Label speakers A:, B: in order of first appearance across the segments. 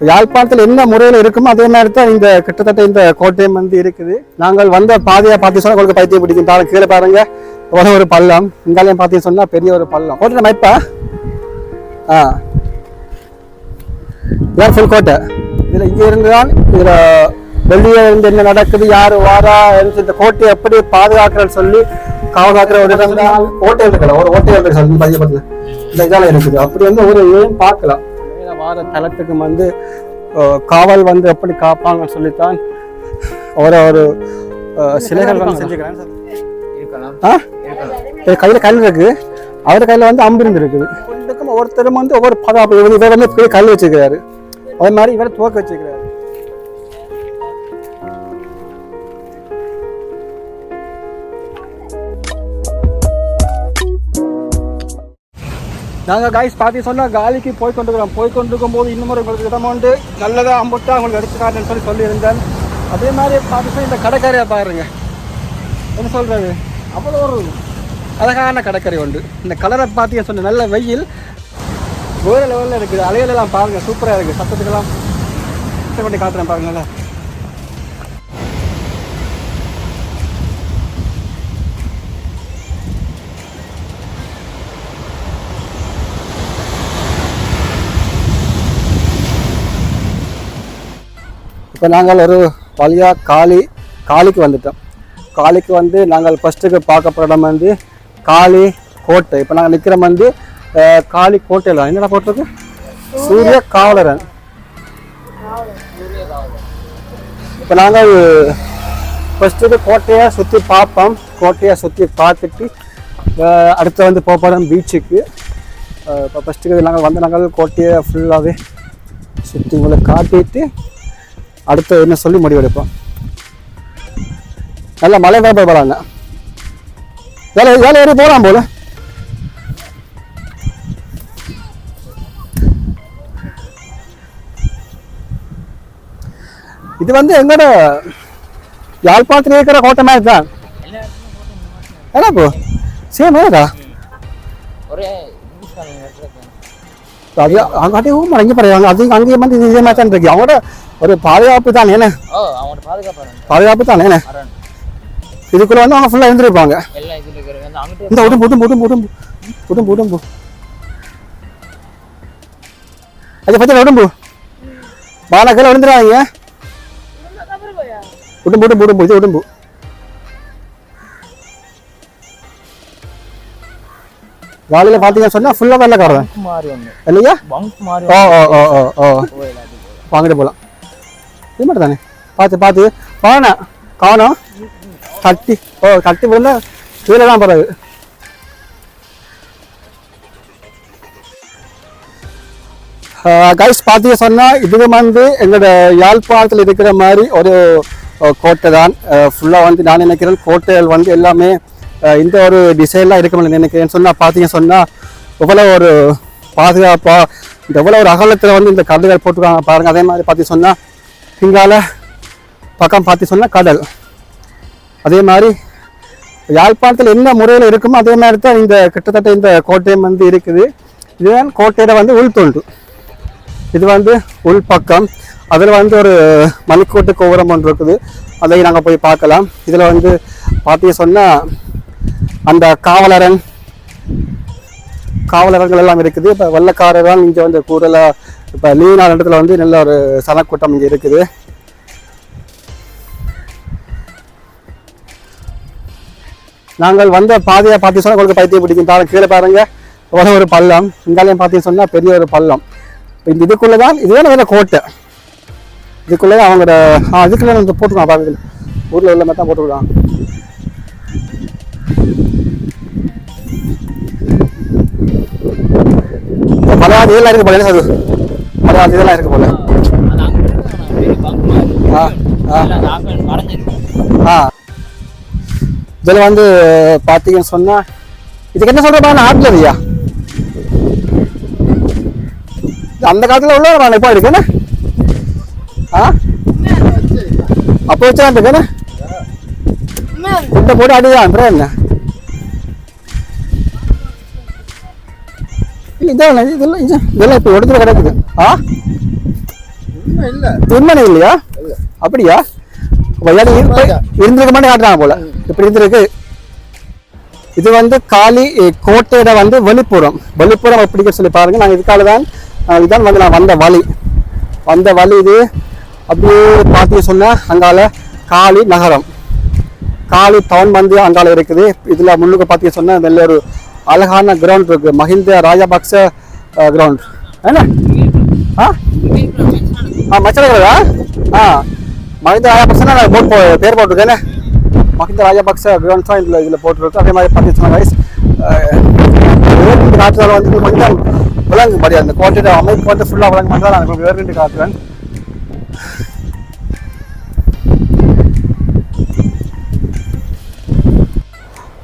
A: யாழ்ப்பாணத்தில் என்ன முறையில் இருக்குமோ அதே மாதிரி தான் இந்த கிட்டத்தட்ட இந்த கோட்டையம் வந்து இருக்குது. நாங்கள் வந்த பாதையை பார்த்து சொன்னால் உங்களுக்கு பைத்தியம் பிடிக்கும் பாருங்க கீழே பாருங்க. ஒரு ஒரு பள்ளம். இங்காலையும் பார்த்து சொன்னால் பெரிய ஒரு பள்ளம். கோட்டை மைப்பா ஆ. இதான் ஃபுல் கோட்டை. இதில் இங்கே இருந்து தான் இதில் வெளியே இருந்து என்ன நடக்குது யார் வாரா இந்த கோட்டையை எப்படி பாதுகாக்கிறன்னு சொல்லி காவலாக்கிற ஒரு இடம் தான் ஓட்டை இருக்கல ஒரு ஹோட்டல் இருக்கு சார் பதிய இந்த இதெல்லாம் இருக்குது. அப்படி வந்து ஒரு இதையும் பார்க்கலாம். வார தளத்துக்கு வந்து காவல் வந்து எப்படி காப்பாங்கன்னு சொல்லித்தான் ஒரு ஒரு சிலைகள் வந்து செஞ்சுக்கிறேன் ஆ? கையில கல் இருக்கு அவர் கையில வந்து அம்பு இருந்து இருக்குது ஒவ்வொருத்தரும் வந்து ஒவ்வொரு பதம் இவர் வந்து கல் வச்சிருக்காரு அதே மாதிரி இவர் துவக்க வச்சிருக்காரு நாங்கள் காய்ஸ் பார்த்து சொன்னால் காலிக்கு போய் கொண்டிருக்கிறோம் போய் கொண்டிருக்கும் போது இன்னும் ஒரு உங்களுக்கு இடம் உண்டு நல்லதாக அம்புட்டு அவங்களுக்கு எடுத்து காட்டுன்னு சொல்லி சொல்லியிருந்தேன். அதே மாதிரி பார்த்து இந்த கடற்கரையை பாருங்க. என்ன சொல்கிறது அவ்வளோ ஒரு அழகான கடற்கரை உண்டு. இந்த கலரை பார்த்து சொன்ன நல்ல வெயில். வேறு லெவலில் இருக்குது. அலைகள் பாருங்கள் சூப்பராக இருக்குது சத்தத்துக்கெல்லாம். பண்ணி காட்டுறேன் பாருங்களேன். இப்போ நாங்கள் ஒரு வழியாக காளி காளிக்கு வந்துட்டோம். காளிக்கு வந்து நாங்கள் ஃபஸ்ட்டுக்கு பார்க்க போகிற இடம் வந்து காளி கோட்டை. இப்போ நாங்கள் நிற்கிற வந்து காளி கோட்டையில். என்னடா போட்டிருக்கு சூரிய காவலரன். இப்போ நாங்கள் ஃபஸ்ட்டு கோட்டையை சுற்றி பார்ப்போம். கோட்டையை சுற்றி பார்த்துட்டு அடுத்து வந்து போக போகிறோம் பீச்சுக்கு. இப்போ ஃபஸ்ட்டுக்கு நாங்கள் வந்து நாங்கள் கோட்டையை ஃபுல்லாகவே சுற்றி உங்களை காட்டிட்டு அடுத்து என்ன சொல்லி முடிவெடுப்போம் நல்ல மழை தான் போய் போகிறாங்க வேலை வேலை ஏறி போகலாம் போல. இது வந்து எங்கட யாழ்ப்பாணத்தில் இருக்கிற கோட்டை மாதிரி தான். ஏடா போ சேம்
B: ஒரே.
A: அது அங்காட்டே ஊமா இங்கே பாருங்க அது அங்கேயும் வந்து இதே மாதிரி தான் இருக்கு அவங்களோட ஒரு பாதுகாப்பு தான் என்ன
B: ஓ
A: பாதுகாப்பு தான் என்ன இதுக்குள்ள வந்து அவங்க ஃபுல்லாக இருந்திருப்பாங்க இந்த உடம்பு உடம்பு உடம்பு உடம்பு உடம்பு உடம்பு அது பத்தி உடம்பு பாலக்கெல்லாம் விழுந்துடாதீங்க உடம்பு உடம்பு உடம்பு இது உடம்பு காலையில் பார்த்தீங்கன்னு சொன்னால் ஃபுல்லாக வெள்ளக்காரன்
B: பங்க் மாதிரி ஒன்று
A: இல்லையா? ஓ ஓ ஓ ஓ ஓ. வாங்கிட்டு போகலாம் இது மட்டும் தானே? பார்த்து பார்த்து பானை. காணோம். தட்டி ஓ தட்டி விழுந்தா கீழே தான் போகிறது கைஸ் பார்த்தீங்க சொன்னால் இது வந்து எங்களோட யாழ்ப்பாணத்தில் இருக்கிற மாதிரி ஒரு கோட்டை தான். ஃபுல்லாக வந்து நான் நினைக்கிறேன் கோட்டைகள் வந்து எல்லாமே இந்த ஒரு டிசைன்லாம் இருக்க முடியல. எனக்கு சொன்னால் பார்த்தீங்க சொன்னால் எவ்வளோ ஒரு பாதுகாப்பாக இந்த எவ்வளோ ஒரு அகலத்தில் வந்து இந்த கல்லுகள் போட்டுருக்காங்க பாருங்கள் அதே மாதிரி பார்த்து சொன்னால் பிங்கால பக்கம் பார்த்து சொன்னால் கடல். அதே மாதிரி யாழ்ப்பாணத்தில் என்ன முறையில் இருக்குமோ அதே மாதிரி தான் இந்த கிட்டத்தட்ட இந்த கோட்டையம் வந்து இருக்குது. இதுதான் கோட்டையில வந்து உள்தொண்டு. இது வந்து உள் பக்கம் அதில் வந்து ஒரு மணிக்கோட்டு கோபுரம் ஒன்று இருக்குது. அதை நாங்கள் போய் பார்க்கலாம். இதில் வந்து பார்த்தீங்க சொன்னால் அந்த காவலரன் காவலர்கள் எல்லாம் இருக்குது. இப்போ வெள்ளக்காரர்கள் இங்கே வந்து கூடுதலாக இப்போ லீவ் நாள் இடத்துல வந்து நல்ல ஒரு சனக்கூட்டம் இங்கே இருக்குது. நாங்கள் வந்த பாதையை பார்த்து சொன்னால் உங்களுக்கு பைத்தியம் பிடிக்கும். பாருங்க கீழே பாருங்க. ஒரு ஒரு பள்ளம். இந்தாலையும் பார்த்தீங்கன்னு சொன்னால் பெரிய ஒரு பள்ளம். இந்த இதுக்குள்ளே தான் இதுதான் வேற கோட்டை. இதுக்குள்ளே தான் அவங்களோட ஆ இதுக்குள்ளே வந்து போட்டுருக்கான் பாருங்க ஊரில் உள்ள மாதிரி தான் போட்டுருக்கான் மலையாளி இதெல்லாம் இருக்கு போல என்ன சார் மலையாளி இதெல்லாம் இருக்கு போல.
B: அது
A: ஆ. ஆ. இதில் வந்து பார்த்தீங்கன்னு சொன்னா இதுக்கு என்ன சொல்கிறேன் ஆட்லரியா அந்த காலத்தில் உள்ள நான் இப்போ இருக்கேனே ஆ? அப்போ வச்சா இருக்கேனே இந்த போட்டு அடிதான் என்ன? இல்ல, இதெல்லாம் இதெல்லாம் இது- இதெல்லாம் இப்போ இடத்துல கிடக்குது. ஆ?
C: இல்ல
A: உண்மை இல்லையா? அப்படியா? இருப்ப- இருந்திருக்க மாட்டே காட்டுறாங்க போல. இப்படி இருந்திருக்கு. இது வந்து காளி கோட்டையோட வந்து வெளிப்புறம். வெளிப்புறம் எப்படி சொல்லி பாருங்க. நான் இதுக்காக தான் இதான் வந்து நான் வந்த வழி. வந்த வழி இது. அப்படியே பார்த்து சொன்னா அங்கால காளி நகரம். காளி டவுன் வந்து அங்கால இருக்குது. இதுல முன்னுக்கு பார்த்து சொன்னா நல்ல ஒரு அழகான கிரவுண்ட் இருக்கு. மஹிந்த ராஜபக்ச கிரவுண்ட் என்ன? ஆ? ஆ மச்சனங்களா ஆ. மஹிந்த ராஜபக்சனா நான் போட் போ பேர் போட்டிருக்கேன் மஹிந்த ராஜபக்ச கிரவுண்ட் தான் இதில் இதில் போட்டிருக்கு அதே மாதிரி பார்த்தீங்கன்னா வயசு வேறு வந்து கொஞ்சம் விலங்கு அந்த கோட்டையோட அமைப்பு வந்து ஃபுல்லாக விலங்கு மட்டும் நான் வேறு காட்டுவேன்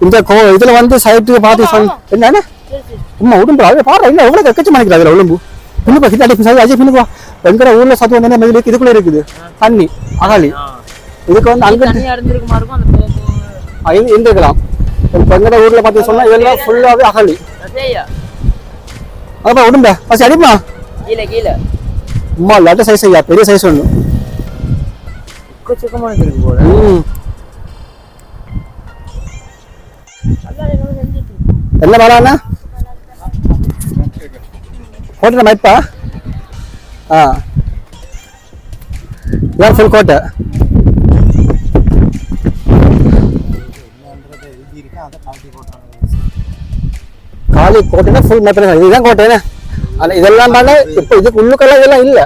A: இந்த கோ இதில் வந்து சைட்டுக்கு பார்த்து என்னென்ன உம்மா உடம்பு அது பாரு இல்லை எவ்வளோ கக்கச்சு மணிக்கிறாங்க அதில் உடம்பு. பின்னுக்கு கிட்ட சரி அஜய் பின்னுக்கு வா எங்கிற ஊர்ல சத்து வந்து மெதுக்கு இதுக்குள்ள இருக்குது. தண்ணி அகாலி. இதுக்கு வந்து அங்க இருந்திருக்கலாம் இப்போ எங்கிற ஊர்ல பார்த்து சொன்னா இதெல்லாம் ஃபுல்லாவே அகலி. அப்பா உடம்பா. பசி அடிமா
B: கீழே கீழே.
A: அம்மா லட்ட சைஸ் ஐயா. பெரிய சைஸ் ஒன்று
B: சுக்கமா இருக்கு போல.
A: ம் என்ன வேணாண்ணா கோட்டை மைப்பா ஆ இதான் ஃபுல் கோட்டை காலி கோட்டைனா ஃபுல் மேப்பர் இதுதான் கோட்டைண்ணே ஆனால் இதெல்லாம் பண்ண இப்போ இதுக்கு உள்ளுக்கெல்லாம் இதெல்லாம் இல்லை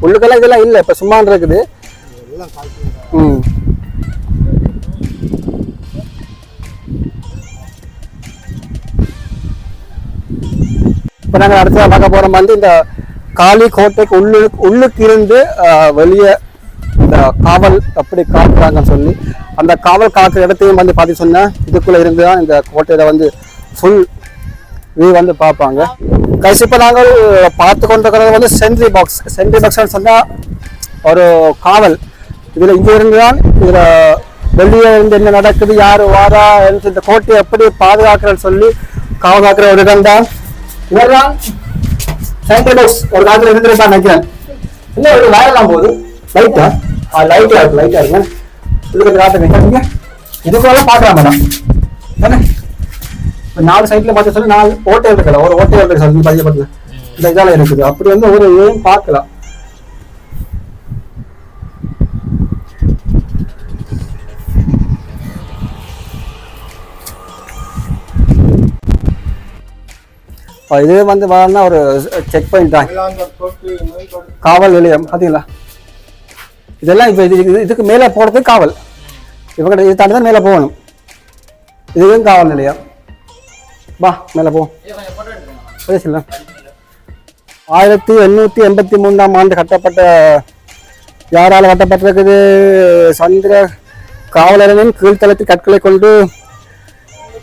A: உள்ளுக்கெல்லாம் இதெல்லாம் இல்லை இப்போ சும்மா இருக்குது ம் இப்போ நாங்கள் அடுத்ததாக பார்க்க போகிற வந்து இந்த காளி கோட்டைக்கு உள்ளு உள்ளுக்கு இருந்து வெளியே இந்த காவல் அப்படி காக்குறாங்கன்னு சொல்லி அந்த காவல் காக்குற இடத்தையும் வந்து பார்த்து சொன்னேன் இதுக்குள்ளே இருந்து தான் இந்த கோட்டையில் வந்து ஃபுல் வியூ வந்து பார்ப்பாங்க. கடைசி இப்போ நாங்கள் பார்த்து கொண்டிருக்கிறது வந்து சென்ட்ரி பாக்ஸ் சென்ட்ரி பாக்ஸ்னு சொன்னால் ஒரு காவல். இதில் இங்கே இருந்து தான் இதில் வெளியே இருந்து என்ன நடக்குது யார் வாரா என்று இந்த கோட்டையை எப்படி பாதுகாக்கிறேன்னு சொல்லி காவல் காக்கிற ஒரு இடம் தான் இவர்தான் சென்ட்ரி பாக்ஸ் ஒரு காலத்தில் இருந்திருப்பான்னு நினைக்கிறேன். இல்லை ஒரு வயலாம் போகுது. லைட்டா ஆ? லைட்டாக இருக்கு லைட்டாக இருக்கு. இதுக்கு காட்டுங்க இதுக்குள்ள பார்க்கலாம் மேடம். தானே? இப்போ நாலு சைட்ல பார்த்து சொல்லி. நாலு ஓட்டை இருக்குல்ல ஒரு ஓட்டை இருக்கு சார் பதிய பக்கத்துல. இந்த இதால இருக்குது. அப்படி வந்து ஒரு இதையும் பார்க்கலாம். இது வந்து வரணும்னா ஒரு செக் பாயிண்ட் தான். காவல் நிலையம் பார்த்தீங்களா? இதெல்லாம் இப்போ இது இது- இதுக்கு மேலே போகிறதுக்கு காவல். இவங்க இது தாண்டி தான் மேலே போகணும். இதுவும் காவல் நிலையம். வா மேலே போ. பேசலாம் ஆயிரத்தி எண்ணூற்றி எண்பத்தி மூணாம் ஆண்டு கட்டப்பட்ட யாரால் கட்டப்பட்டிருக்குது? சந்திர காவலரின் கீழ்த்தளத்தில் கற்களை கொண்டு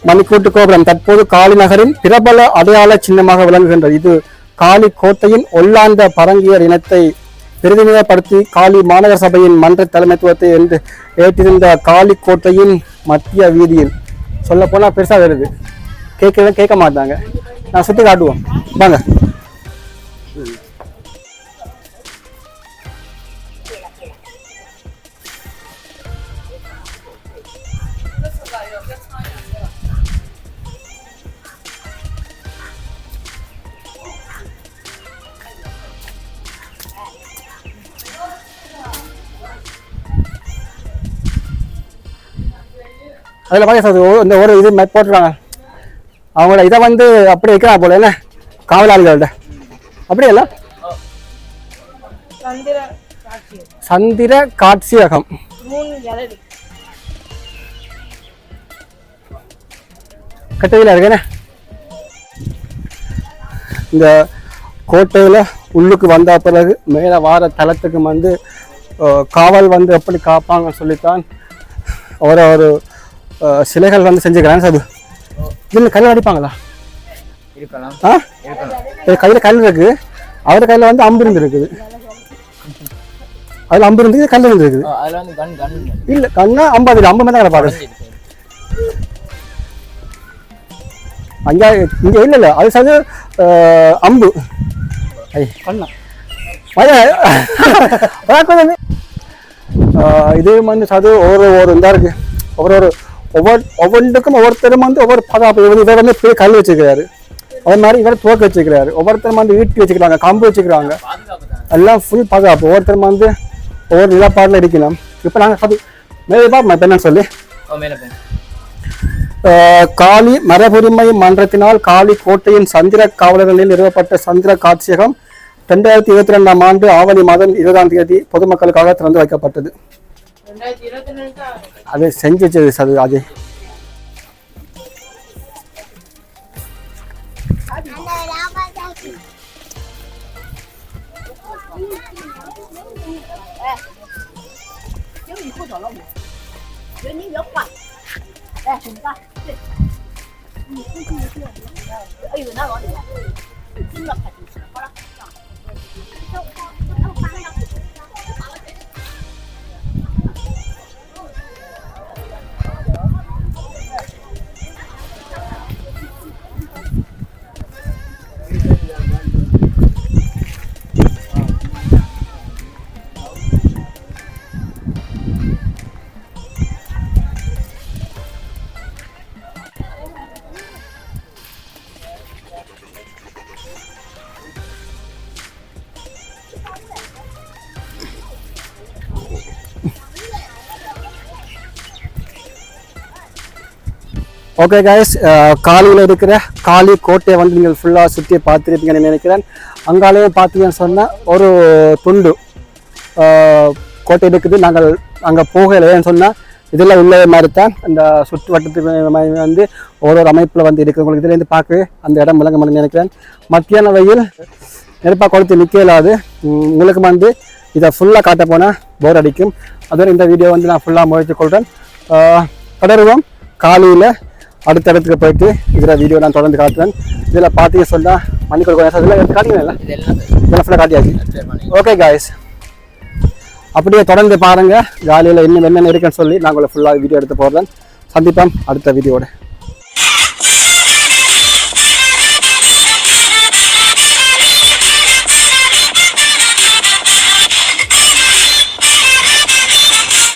A: மணிக்கூட்டு கோபுரம் தற்போது காளி நகரின் பிரபல அடையாள சின்னமாக விளங்குகின்றது. இது காளி கோட்டையின் ஒல்லாந்த பரங்கியர் இனத்தை பிரதிநிதிப்படுத்தி காளி மாநகர சபையின் மன்ற தலைமைத்துவத்தை என்று ஏற்றிருந்த காளி கோட்டையின் மத்திய வீதியில். சொல்ல பெருசாக வருது. கேட்கவே கேட்க மாட்டாங்க. நான் சுற்றி காட்டுவோம் வாங்க. அதில் சார் ஒரு- இந்த ஒரு இது போட்டிருக்காங்க. அவங்கள இதை வந்து அப்படி வைக்கிறாங்க போல என்ன? காவலாளிகள்கிட்ட அப்படியே இல்லை
D: சந்திர காட்சி
A: சந்திர காட்சியகம் கட்டதில் இருக்கேனே இந்த கோட்டையில் உள்ளுக்கு வந்த பிறகு மேலே வார தளத்துக்கு வந்து காவல் வந்து எப்படி காப்பாங்கன்னு சொல்லித்தான் ஒரு ஒரு சிலைகள் வந்து செஞ்சுக்கிறாங்க சார். இதில் கல் அடிப்பாங்களா? ஆ? கையில் கல் இருக்கு. அவர் கையில் வந்து அம்பு இருந்து இருக்குது அதில் அம்பு இருந்து கல் இருந்து இருக்குது
B: ஆ, அதுல வந்து கண் கண்.
A: இல்லை கண்ணா அம்பு அது அம்பு மேலே கிடப்பாரு அங்கே இங்கே இல்லை இல்லை. அது சார் அம்பு. ஐ. கண்ணா. ஆஹ் இது வந்து அது ஒரு ஒரு இதா இருக்கு. ஒவ்வொரு ஒரு ஒவ்வொரு ஒவ்வொன்றுக்கும் ஒவ்வொருத்தரும் வந்து ஒவ்வொரு பாதுகாப்பு இவர் இவர் வந்து பெரிய கல் வச்சுக்கிறாரு. அதே மாதிரி இவர் துவக்க வச்சுக்கிறாரு. ஒவ்வொருத்தரும் வந்து ஈட்டி வச்சுக்கிறாங்க கம்பு வச்சுக்கிறாங்க. எல்லாம் ஃபுல் பாதுகாப்பு. ஒவ்வொருத்தரும் வந்து ஒவ்வொரு நிலப்பாட்டில் இருக்கணும் இப்போ நாங்கள் அது மேலே பார்ப்போம் இப்போ என்னன்னு சொல்லி? காளி மரபுரிமை மன்றத்தினால் காளி கோட்டையின் சந்திர காவலர்களில் நிறுவப்பட்ட சந்திர காட்சியகம் ரெண்டாயிரத்தி இருபத்தி ரெண்டாம் ஆண்டு ஆவணி மாதம் இருபதாம் தேதி பொதுமக்களுக்காக திறந்து வைக்கப்பட்டது.
D: ரெண்டாயிரத்தி இருபத்தி ரெண்டு தான்
A: அது செஞ்சு வச்சது சது அது ஓகே கைஸ் uh, காலியில் இருக்கிற காளி கோட்டையை வந்து நீங்கள் ஃபுல்லாக சுற்றி பார்த்துருப்பீங்கன்னு நினைக்கிறேன். அங்காலேயும் பார்த்தீங்கன்னு சொன்னால் ஒரு துண்டு கோட்டை இருக்குது. நாங்கள் அங்கே போகலைன்னு சொன்னால் இதெல்லாம் உள்ள மாதிரி தான் அந்த சுற்று வட்டத்துக்கு வந்து ஒரு ஒரு அமைப்பில் வந்து இருக்குது. உங்களுக்கு இதுலேருந்து பார்க்கவே அந்த இடம் விளங்க மாதிரி நினைக்கிறேன். மத்தியான வெயில் நெருப்பாக கொளுத்து நிற்க இல்லாது உங்களுக்கு வந்து இதை ஃபுல்லாக காட்ட போனால் போர் அடிக்கும். அதுவும் இந்த வீடியோ வந்து நான் ஃபுல்லாக முயற்சி கொள்கிறேன் தொடருவோம். காலையில் அடுத்த இடத்துக்கு போயிட்டு இதில் வீடியோ நான் தொடர்ந்து காட்டுவேன் இதில் பார்த்தீங்க சொன்னால் மணி கொடுக்க இதெல்லாம் எடுத்து காட்டிங்களா
B: இதெல்லாம்
A: ஃபுல்லாக காட்டியாச்சு. ஓகே காய்ஸ் அப்படியே தொடர்ந்து பாருங்கள் காலையில் இன்னும் என்னென்ன இருக்குன்னு சொல்லி நான் உங்களை ஃபுல்லாக வீடியோ எடுத்து போடுறேன். சந்திப்போம் அடுத்த வீடியோட